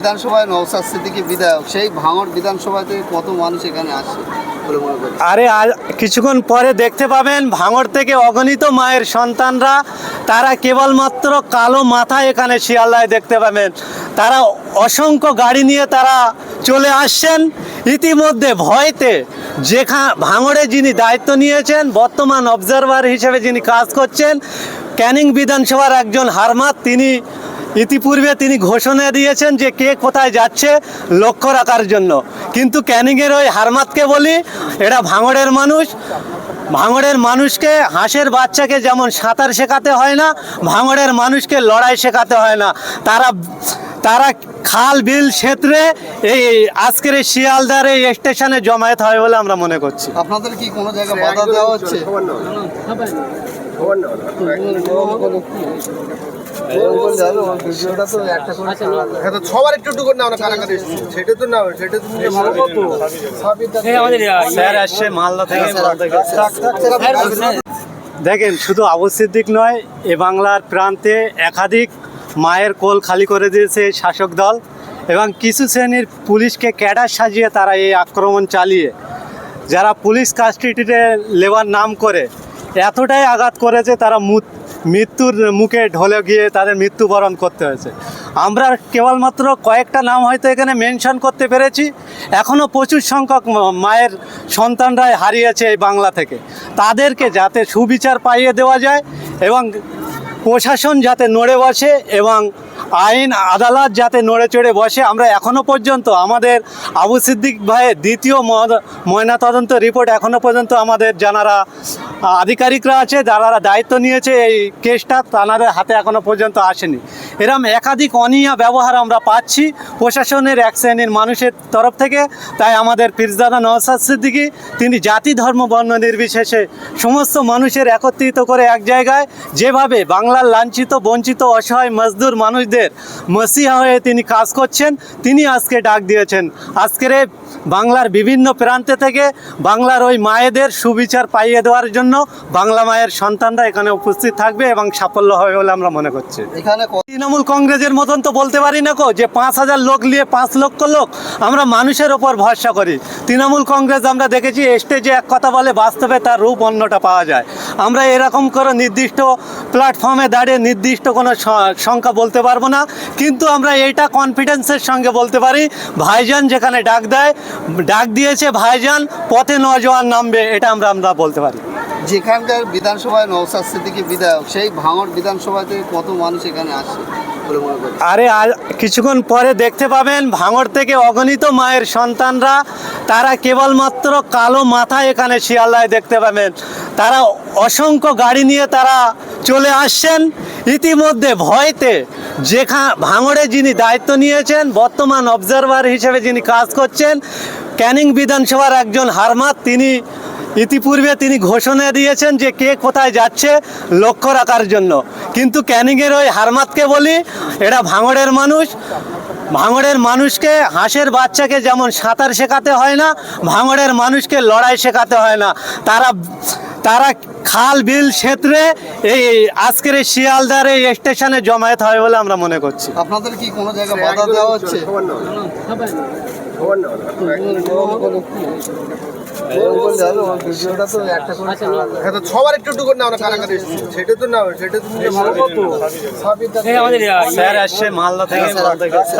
বিধানসভায় নওসাদ সিদ্দিকী বিধায়ক, সেই থেকে কত মানুষ এখানে আরে কিছুক্ষণ পরে দেখতে পাবেন ভাঙড় থেকে অগণিত মায়ের সন্তানরা, তারা কেবলমাত্র কালো মাথা এখানে শিয়ালদায় দেখতে পাবেন। তারা অসংখ্য গাড়ি নিয়ে তারা চলে আসছেন। ইতিমধ্যে ভয়তে যেখা, ভাঙড়ে যিনি দায়িত্ব নিয়েছেন, বর্তমান অবজারভার হিসেবে যিনি কাজ করছেন, ক্যানিং বিধানসভার একজন হারমাত, তিনি ইতিপূর্বে তিনি ঘোষণা দিয়েছেন যে কে কোথায় যাচ্ছে লক্ষ্য রাখার জন্য। কিন্তু ক্যানিংয়ের ওই হারমাতকে বলি, এরা ভাঙড়ের মানুষ। ভাঙড়ের মানুষকে হাঁসের বাচ্চাকে যেমন সাঁতার শেখাতে হয় না, ভাঙড়ের মানুষকে লড়াই শেখাতে হয় না। তারা তারা খাল বিল ক্ষেত্রে এই আজকের এই শিয়ালদার এই স্টেশনে জমায়েত হয় বলে আমরা মনে করছি। আপনাদের কি কোনো জায়গায় বাধা দেওয়া হচ্ছে? হ্যাঁ সবার একটু একটু করে না কারাগারে সেটা তো নাও সেটা তো নিয়ে ভালো কত স্যার আসছে মালদা থেকে দেখেন শুধু আবু সিদ্দিক নয় এ বাংলার প্রান্তে একাধিক মায়ের কোল খালি করে দিয়েছে শাসক দল এবং কিছু শ্রেণির পুলিশকে ক্যাডার সাজিয়ে তারা এই আক্রমণ চালিয়ে, যারা পুলিশ কাস্টডিতে লেবার নাম করে, এতটাই আঘাত করেছে তারা মৃত্যুর মুখে ঢলে গিয়ে তাদের মৃত্যুবরণ করতে হয়েছে। আমরা কেবলমাত্র কয়েকটা নাম হয়তো এখানে মেনশন করতে পেরেছি এখনও প্রচুর সংখ্যক মায়ের সন্তানরাই হারিয়েছে এই বাংলা থেকে। তাদেরকে যাতে সুবিচার পাইয়ে দেওয়া যায় এবং প্রশাসন যাতে নড়ে বসে এবং আইন, আদালত যাতে নড়ে চড়ে বসে, আমরা এখনও পর্যন্ত আমাদের আবু সিদ্দিক ভাইয়ের দ্বিতীয় ময়নাতদন্ত রিপোর্ট এখনও পর্যন্ত আমাদের জানারা আধিকারিকরা আছে, যারা দায়িত্ব নিয়েছে এই কেসটা, তাদের হাতে এখনও পর্যন্ত আসেনি। এরম একাধিক অনিয়া ব্যবহার আমরা পাচ্ছি প্রশাসনের এক শ্রেণির মানুষের তরফ থেকে। তাই আমাদের পীরজাদা নওসাদ সিদ্দিকী তিনি জাতি ধর্ম বর্ণ নির্বিশেষে সমস্ত মানুষের একত্রিত করে এক জায়গায় যেভাবে বাংলার লাঞ্ছিত বঞ্চিত অসহায় মজদুর মানুষদের মসিহা হয়ে তিনি কাজ করছেন তিনি আজকে ডাক দিয়েছেন। আজকের এই বাংলার বিভিন্ন প্রান্তে থেকে বাংলার ওই মায়েদের সুবিচার পাইয়ে দেওয়ার জন্য বাংলা মায়ের সন্তানরা এখানে উপস্থিত থাকবে এবং সাফল্য হবে বলে আমরা মনে করছি। এখানে তৃণমূল কংগ্রেসের মতন তো বলতে পারি না কো, যে পাঁচ হাজার লোক নিয়ে পাঁচ লক্ষ লোক আমরা মানুষের ওপর ভরসা করি। তৃণমূল কংগ্রেস আমরা দেখেছি স্টেজে এক কথা বলে বাস্তবে তার রূপ অন্যটা পাওয়া যায়। আমরা এরকম করে নির্দিষ্ট প্ল্যাটফর্মে দাঁড়িয়ে নির্দিষ্ট কোনো সংখ্যা বলতে পারব না। কিন্তু আমরা এইটা কনফিডেন্সের সঙ্গে বলতে পারি, ভাইজান যেখানে ডাক দেয়, ডাক দিয়েছে ভাইজান, পথে নজওয়ান নামবে, এটা আমরা আমরা বলতে পারি। যেখানকার বিধানসভায় নওসাদ সিদ্দিকী বিধায়ক, সেই ভাঙড় বিধানসভা থেকে কত মানুষ এখানে আসে আরে কিছুক্ষণ পরে দেখতে পাবেন ভাঙড় থেকে অগণিত মায়ের সন্তানরা, তারা কেবলমাত্র কালো মাথা এখানে শিয়ালদায় দেখতে পাবেন। তারা অসংখ্য গাড়ি নিয়ে তারা চলে আসছেন। ইতিমধ্যে ভয়তে যেখা, ভাঙড়ে যিনি দায়িত্ব নিয়েছেন, বর্তমান অবজারভার হিসেবে যিনি কাজ করছেন, ক্যানিং বিধানসভার একজন হারমাত, তিনি ইতিপূর্বে তিনি ঘোষণা দিয়েছেন যে কে কোথায় যাচ্ছে লক্ষ্য রাখার জন্য। কিন্তু ক্যানিংয়ের ওই হারমাতকে বলি, এরা ভাঙড়ের মানুষ। ভাঙড়ের মানুষকে হাঁসের বাচ্চাকে যেমন সাঁতার শেখাতে হয় না, ভাঙড়ের মানুষকে লড়াই শেখাতে হয় না। তারা তারা খাল বিল ক্ষেত্রে এই আজকের এই শিয়ালদার এই স্টেশনে জমায়েত হয় বলে আমরা মনে করছি। আপনাদের কি কোনো জায়গায় বাধা দেওয়া হচ্ছে? হ্যাঁ তো সবার একটু একটু করে না কারাগারে সেটা তো নাও সেটা তো নিয়ে স্যার আসছে মালদা থেকে। গেছে।